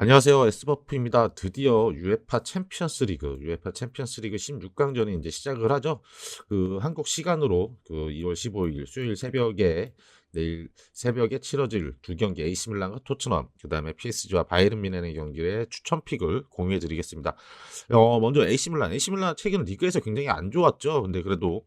안녕하세요. S버프입니다. 드디어 UEFA 챔피언스 리그, UEFA 챔피언스 리그 16강전이 이제 시작을 하죠. 그 한국 시간으로 그 2월 15일 수요일 새벽에 내일 새벽에 치러질 두 경기 AC 밀란과 토트넘, 그다음에 PSG와 바이에른 미넨의 경기의 추천 픽을 공유해 드리겠습니다. 어, 먼저 AC 밀란. AC 밀란 최근 리그에서 굉장히 안 좋았죠. 근데 그래도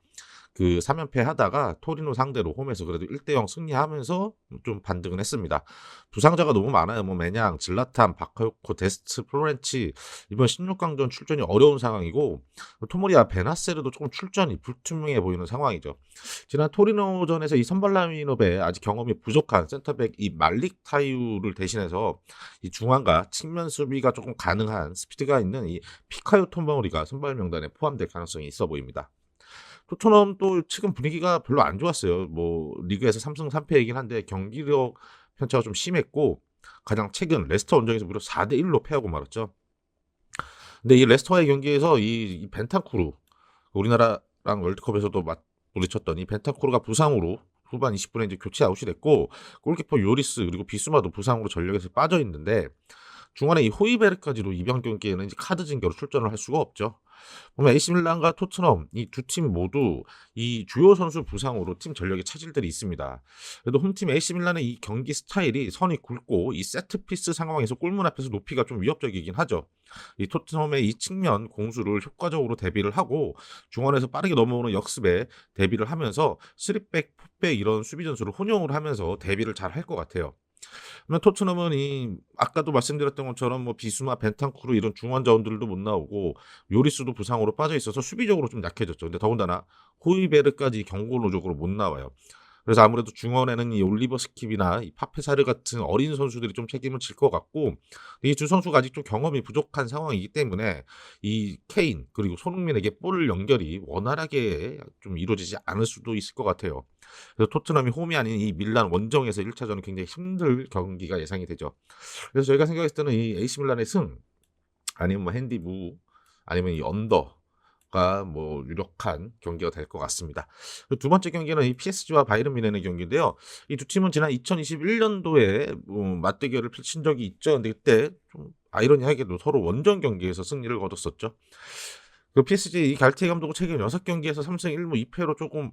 그 3연패 하다가 토리노 상대로 홈에서 그래도 1대0 승리하면서 좀 반등을 했습니다. 부상자가 너무 많아요. 뭐 매냥 질라탄, 바카요코, 데스트, 플로렌치 이번 16강전 출전이 어려운 상황이고 토모리아 베나세르도 조금 출전이 불투명해 보이는 상황이죠. 지난 토리노전에서 이 선발 라인업에 아직 경험이 부족한 센터백 이 말릭 타이우를 대신해서 이 중앙과 측면 수비가 조금 가능한 스피드가 있는 이 피카요 톰바우리가 선발 명단에 포함될 가능성이 있어 보입니다. 토트넘 또 최근 분위기가 별로 안 좋았어요. 뭐 리그에서 3승 3패이긴 한데 경기력 편차가 좀 심했고 가장 최근 레스터 원정에서 무려 4대 1로 패하고 말았죠. 근데 이 레스터와의 경기에서 이, 이 벤탄쿠르 우리나라랑 월드컵에서도 맞 부딪혔던 이 벤탄쿠르가 부상으로 후반 20분에 이제 교체 아웃이 됐고 골키퍼 요리스 그리고 비수마도 부상으로 전력에서 빠져 있는데 중간에 이 호이베르까지도 이번 경기에는 이제 카드 징계로 출전을 할 수가 없죠. 보면 AC 밀란과 토트넘 이 두 팀 모두 이 주요 선수 부상으로 팀 전력에 차질들이 있습니다. 그래도 홈팀 AC 밀란의 이 경기 스타일이 선이 굵고 이 세트 피스 상황에서 골문 앞에서 높이가 좀 위협적이긴 하죠. 이 토트넘의 이 측면 공수를 효과적으로 대비를 하고 중원에서 빠르게 넘어오는 역습에 대비를 하면서 3백, 4백 이런 수비 전술을 혼용을 하면서 대비를 잘 할 것 같아요. 토트넘은 이 아까도 말씀드렸던 것처럼 뭐 비수마 벤탄쿠르 이런 중원 자원들도 못 나오고 요리스도 부상으로 빠져 있어서 수비적으로 좀 약해졌죠. 근데 더군다나 호이베르까지 경고 노적으로 못 나와요. 그래서 아무래도 중원에는 이 올리버 스킵이나 이 파페사르 같은 어린 선수들이 좀 책임을 질 것 같고 이 두 선수가 아직 좀 경험이 부족한 상황이기 때문에 이 케인 그리고 손흥민에게 볼 연결이 원활하게 좀 이루어지지 않을 수도 있을 것 같아요. 그래서 토트넘이 홈이 아닌 이 밀란 원정에서 1차전은 굉장히 힘들 경기가 예상이 되죠. 그래서 저희가 생각했을 때는 이 AC 밀란의 승 아니면 뭐 핸디 무 아니면 이 언더 뭐 유력한 경기가 될 것 같습니다. 두 번째 경기는 이 PSG와 바이른 미넨의 경기인데요. 이 두 팀은 지난 2021년도에 뭐 맞대결을 펼친 적이 있죠. 근데 그때 좀 아이러니하게도 서로 원정 경기에서 승리를 거뒀었죠. 그 PSG 이 갈티에 감독은 최근 6경기에서 3승 1무 2패로 조금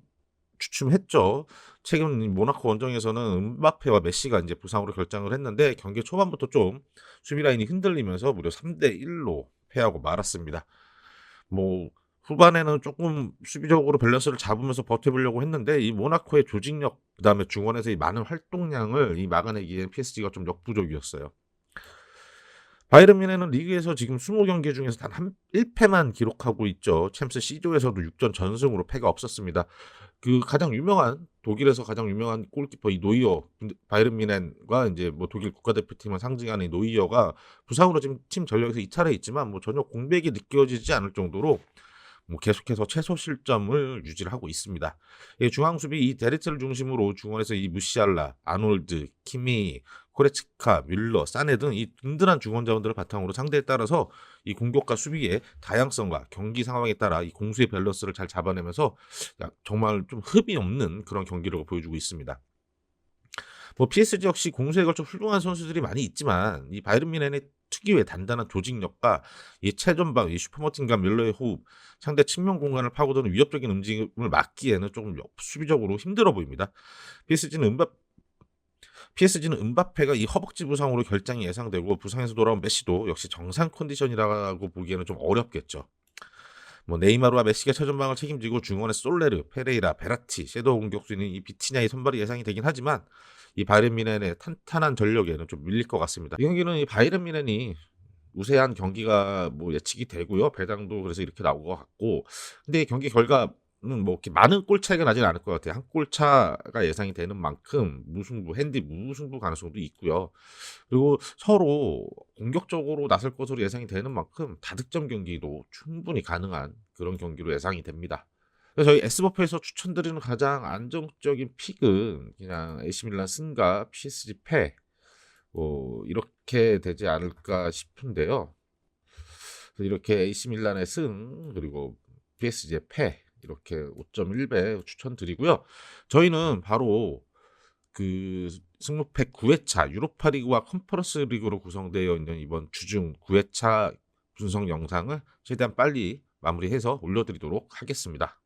주춤했죠. 최근 모나코 원정에서는 음바페와 메시가 이제 부상으로 결장을 했는데 경기 초반부터 좀 수비 라인이 흔들리면서 무려 3대 1로 패하고 말았습니다. 뭐 후반에는 조금 수비적으로 밸런스를 잡으면서 버텨보려고 했는데 이 모나코의 조직력 그다음에 중원에서 이 많은 활동량을 이 막아내기엔 PSG가 좀 역부족이었어요. 바이른 뮌헨은 리그에서 지금 20경기 중에서 단 한 1패만 기록하고 있죠. 챔스 C조에서도 6전 전승으로 패가 없었습니다. 그 가장 유명한 독일에서 가장 유명한 골키퍼 이 노이어 바이른 뮌헨과 이제 뭐 독일 국가대표팀을 상징하는 이 노이어가 부상으로 지금 팀 전력에서 이탈해 있지만 뭐 전혀 공백이 느껴지지 않을 정도로 뭐 계속해서 최소 실점을 유지를 하고 있습니다. 예, 중앙 수비 이 데리트를 중심으로 중원에서 이 무시알라, 아놀드, 키미, 코레츠카, 뮬러, 사네 등 이 든든한 중원 자원들을 바탕으로 상대에 따라서 이 공격과 수비의 다양성과 경기 상황에 따라 이 공수의 밸런스를 잘 잡아내면서 정말 좀 흡이 없는 그런 경기력을 보여주고 있습니다. 뭐 PSG 역시 공수에 걸쳐 훌륭한 선수들이 많이 있지만 이 바이른 미넨의 특유의 단단한 조직력과 이 최전방, 이 슈퍼머틴과 밀러의 호흡, 상대 측면 공간을 파고드는 위협적인 움직임을 막기에는 조금 수비적으로 힘들어 보입니다. PSG는 음바 PSG는 은바페가 이 허벅지 부상으로 결장이 예상되고 부상에서 돌아온 메시도 역시 정상 컨디션이라고 보기에는 좀 어렵겠죠. 뭐 네이마르와 메시가 최전방을 책임지고 중원의 솔레르, 페레이라, 베라티, 섀도우 공격수인 이 비티냐의 선발이 예상이 되긴 하지만 이 바이른 미넨의 탄탄한 전력에는 좀 밀릴 것 같습니다. 이 경기는 이 바이른 미넨이 우세한 경기가 뭐 예측이 되고요. 배당도 그래서 이렇게 나온 것 같고 근데 경기 결과 뭐 이렇게 많은 골 차이가 나지는 않을 것 같아요. 한 골 차가 예상이 되는 만큼 무승부, 핸디 무승부 가능성도 있고요. 그리고 서로 공격적으로 나설 것으로 예상이 되는 만큼 다득점 경기도 충분히 가능한 그런 경기로 예상이 됩니다. 저희 S버프에서 추천드리는 가장 안정적인 픽은 그냥 에시밀란 승과 PSG 패, 뭐 이렇게 되지 않을까 싶은데요. 이렇게 AC 밀란의 승 그리고 PSG의 패 이렇게 5.1배 추천드리고요. 저희는 바로 그 승무팩 9회차 유로파 리그와 컨퍼런스 리그로 구성되어 있는 이번 주중 9회차 분석 영상을 최대한 빨리 마무리해서 올려드리도록 하겠습니다.